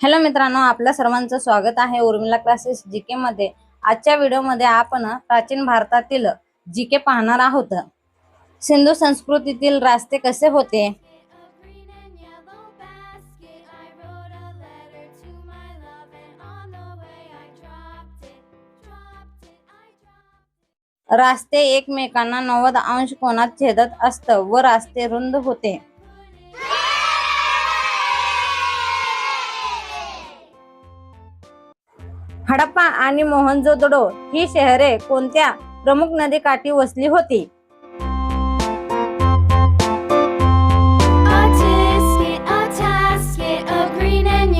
Hello मित्रांनो आपल्या सर्वांचं स्वागत आहे उर्मिला क्लासेस जी के मध्ये. आजच्या व्हिडिओमध्ये आपण प्राचीन भारतातील जी के पाहणार आहोत. सिंधू संस्कृतीतील रास्ते कसे होते? रास्ते एकमेकांना नव्वद अंश कोणात छेदत असत व रास्ते रुंद होते. हडप्पा आणि मोहनजोदडो ही शहरे कोणत्या प्रमुख नदीकाठी वसली होती? A tisket, a tasket, a green and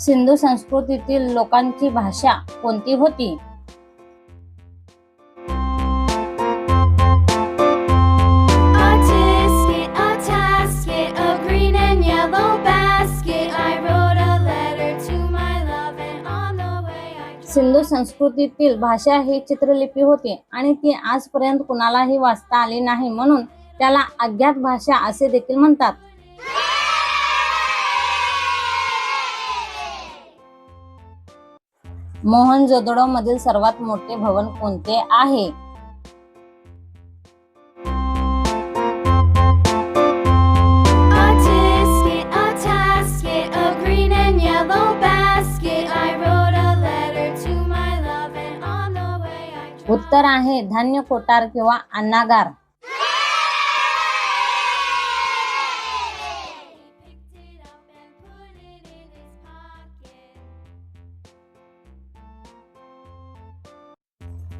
Sindhu संस्कृतीतील लोकांची भाषा कोणती होती? सिंधू संस्कृतीतील भाषा ही चित्रलिपी होती आणि ती आजपर्यंत कुणालाही वाचता आली नाही म्हणून त्याला अज्ञात भाषा असे देखील म्हणतात. मोहन जोदडो मधील सर्वात मोठे भवन कोणते आहे? उत्तर आहे धान्य कोटार किंवा अन्नागार.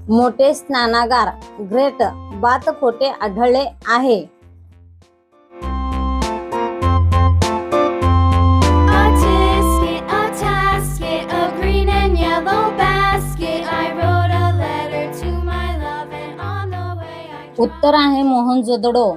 मोठे स्नानागार ग्रेट बात खोटे आढळले आहे. उत्तर आहे मोहन जोदडो.